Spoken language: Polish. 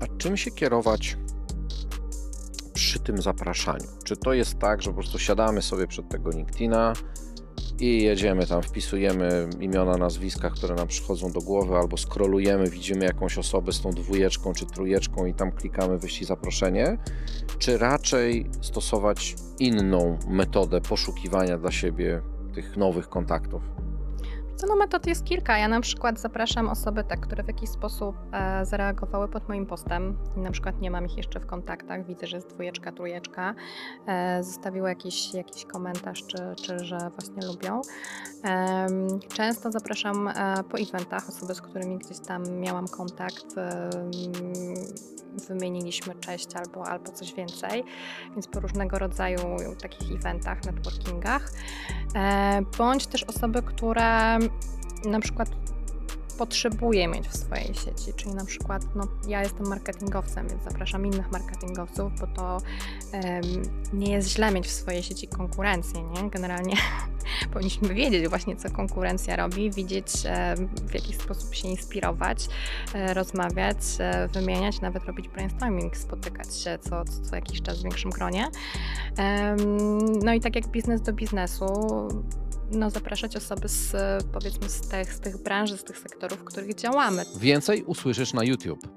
A czym się kierować przy tym zapraszaniu? Czy to jest tak, że po prostu siadamy sobie przed tego LinkedIna i jedziemy tam, wpisujemy imiona, nazwiska, które nam przychodzą do głowy, albo scrollujemy, widzimy jakąś osobę z tą dwójeczką czy trójeczką i tam klikamy wyślij zaproszenie? Czy raczej stosować inną metodę poszukiwania dla siebie tych nowych kontaktów? No metod jest kilka. Ja na przykład zapraszam osoby, te, które w jakiś sposób e, zareagowały pod moim postem na przykład nie mam ich jeszcze w kontaktach, widzę, że jest dwójeczka, trójeczka, e, zostawiły jakiś, jakiś komentarz, czy, czy że właśnie lubią. Em, często zapraszam e, po eventach osoby, z którymi gdzieś tam miałam kontakt, em, wymieniliśmy cześć albo, albo coś więcej, więc po różnego rodzaju takich eventach, networkingach. E, bądź też osoby, które na przykład potrzebuję mieć w swojej sieci, czyli na przykład no, ja jestem marketingowcem, więc zapraszam innych marketingowców, bo to em, nie jest źle mieć w swojej sieci konkurencję, nie? Generalnie powinniśmy wiedzieć właśnie, co konkurencja robi, widzieć e, w jaki sposób się inspirować, e, rozmawiać, e, wymieniać, nawet robić brainstorming, spotykać się co, co, jakiś czas w większym gronie. No i tak jak biznes do biznesu, no zapraszać osoby z, powiedzmy z tych, z tych branży, z tych sektorów, w których działamy. Więcej usłyszysz na YouTube.